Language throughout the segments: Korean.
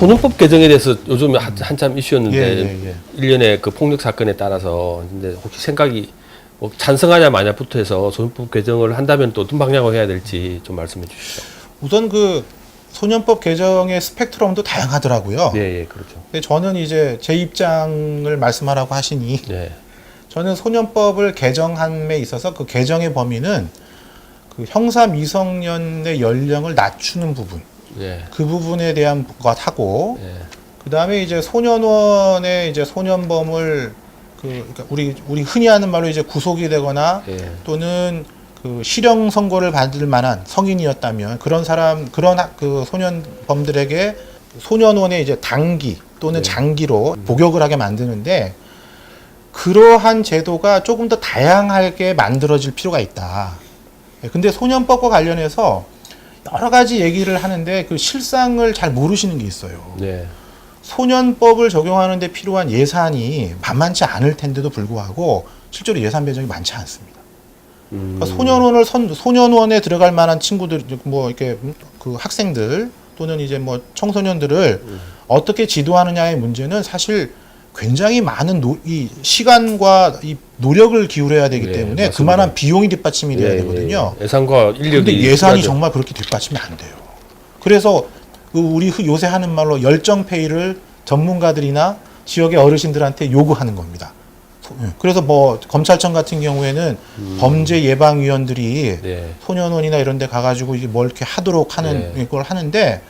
소년법 개정에 대해서 요즘 한, 한참 이슈였는데 예, 예, 예. 일련의 그 폭력 사건에 따라서 근데 혹시 생각이 뭐 찬성하냐 마냐부터 해서 소년법 개정을 한다면 또 어떤 방향으로 해야 될지 좀 말씀해 주시죠. 우선 그 소년법 개정의 스펙트럼도 다양하더라고요. 예, 예, 그렇죠. 근데 저는 이제 제 입장을 말씀하라고 하시니 예, 저는 소년법을 개정함에 있어서 그 개정의 범위는 그 형사 미성년의 연령을 낮추는 부분. 예, 그 부분에 대한 것하고 예, 그 다음에 이제 소년원의 이제 소년범을 그 그러니까 우리 우리 흔히 하는 말로 이제 구속이 되거나 예, 또는 그 실형 선고를 받을 만한 성인이었다면 그런 사람 그런 하- 그 소년범들에게 소년원의 이제 단기 또는 네. 장기로 복역을 하게 만드는데 그러한 제도가 조금 더 다양하게 만들어질 필요가 있다. 예, 근데 소년법과 관련해서 여러 가지 얘기를 하는데 그 실상을 잘 모르시는 게 있어요. 네, 소년법을 적용하는데 필요한 예산이 만만치 않을 텐데도 불구하고 실제로 예산 배정이 많지 않습니다. 음, 그러니까 소년원을 선, 소년원에 들어갈 만한 친구들 뭐 이렇게 그 학생들 또는 이제 뭐 청소년들을 음. 어떻게 지도하느냐의 문제는 사실 굉장히 많은 노, 이 시간과 이 노력을 기울여야 되기 네, 때문에 맞습니다. 그만한 비용이 뒷받침이 돼야 예, 되거든요. 예. 예산과 인력이 근데 예산이 필요하죠. 정말 그렇게 뒷받침이 안 돼요. 그래서 그 우리 흔- 요새 하는 말로 열정페이를 전문가들이나 지역의 어르신들한테 요구하는 겁니다. 소- 예. 그래서 뭐 검찰청 같은 경우에는 범죄 예방위원들이 네, 소년원이나 이런 데 가가지고 이게 뭘 이렇게 하도록 하는 네. 걸 하는데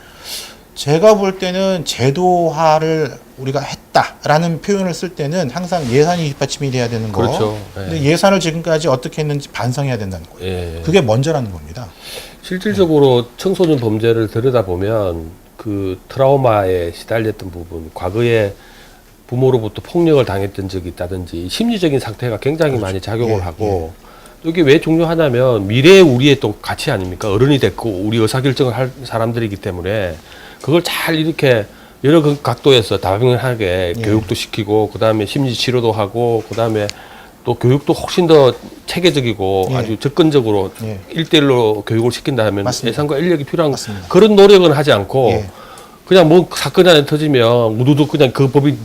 제가 볼 때는 제도화를 우리가 했다라는 표현을 쓸 때는 항상 예산이 뒷받침이 돼야 되는 거. 그렇죠. 근데 예, 예산을 지금까지 어떻게 했는지 반성해야 된다는 거예요. 예. 그게 먼저라는 겁니다. 실질적으로 청소년 범죄를 들여다보면 그 트라우마에 시달렸던 부분, 과거에 부모로부터 폭력을 당했던 적이 있다든지 심리적인 상태가 굉장히 많이 작용을 예, 하고 이게 왜 중요하냐면 미래의 우리의 또 가치 아닙니까? 어른이 됐고 우리 의사결정을 할 사람들이기 때문에 그걸 잘 이렇게 여러 그 각도에서 다양하게 예. 교육도 시키고 그다음에 심리 치료도 하고 그다음에 또 교육도 훨씬 더 체계적이고 예. 아주 접근적으로 예. 일대일로 교육을 시킨다면 맞습니다. 예산과 인력이 필요한 맞습니다. 그런 노력은 하지 않고 예. 그냥 뭐 사건이 하나 터지면 모두도 그냥 그 법이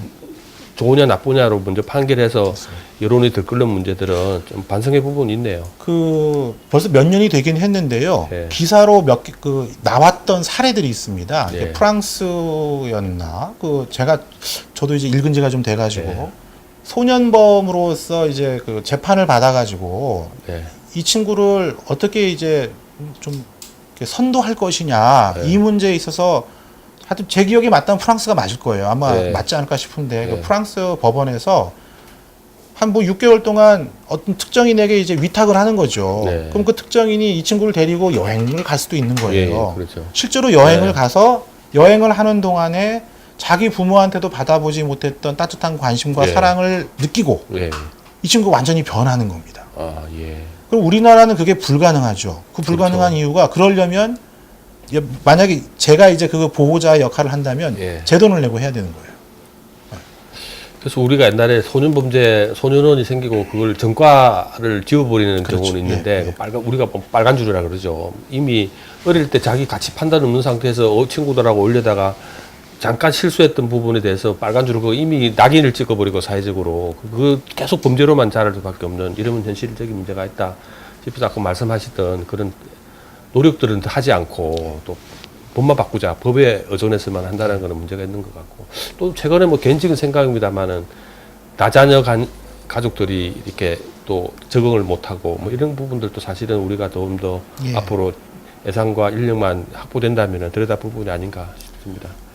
좋으냐 나쁘냐로 먼저 판결해서 여론이 들끓는 문제들은 좀 반성의 부분이 있네요. 그 벌써 몇 년이 되긴 했는데요. 네. 기사로 몇 개 그 나왔던 사례들이 있습니다. 네. 프랑스였나? 그 제가 저도 이제 읽은 지가 좀 돼가지고 네. 소년범으로서 이제 그 재판을 받아가지고 네. 이 친구를 어떻게 이제 좀 선도할 것이냐 네. 이 문제에 있어서 하여튼 제 기억에 맞다면 프랑스가 맞을 거예요. 아마 네. 맞지 않을까 싶은데 네. 그 프랑스 법원에서 한 뭐 6개월 동안 어떤 특정인에게 이제 위탁을 하는 거죠. 네. 그럼 그 특정인이 이 친구를 데리고 여행을 갈 수도 있는 예, 거예요. 그렇죠. 실제로 여행을 네. 가서 여행을 하는 동안에 자기 부모한테도 받아보지 못했던 따뜻한 관심과 네. 사랑을 느끼고 예. 이 친구가 완전히 변하는 겁니다. 아, 예. 그럼 우리나라는 그게 불가능하죠. 그 불가능한 그렇죠. 이유가 그러려면 예, 만약에 제가 이제 그 보호자 역할을 한다면 예. 제 돈을 내고 해야 되는 거예요. 그래서 우리가 옛날에 소년 범죄 소년원이 생기고 그걸 전과를 지워버리는 그렇죠. 경우는 있는데 예, 예. 그 빨간 우리가 뭐 빨간 줄이라 그러죠. 이미 어릴 때 자기 가치 판단 없는 상태에서 어, 친구들하고 올려다가 잠깐 실수했던 부분에 대해서 빨간 줄을 그거 이미 낙인을 찍어버리고 사회적으로 그 계속 범죄로만 자랄 수밖에 없는 이러면 현실적인 문제가 있다 싶어서 아까 말씀하셨던 그런 노력들은 하지 않고 또 법만 바꾸자 법에 의존해서만 한다는 그런 문제가 있는 것 같고 또 최근에 뭐 개인적인 생각입니다만은 다자녀 간, 가족들이 이렇게 또 적응을 못하고 뭐 이런 부분들도 사실은 우리가 좀더 예. 앞으로 예산과 인력만 확보된다면 들여다 볼 부분이 아닌가 싶습니다.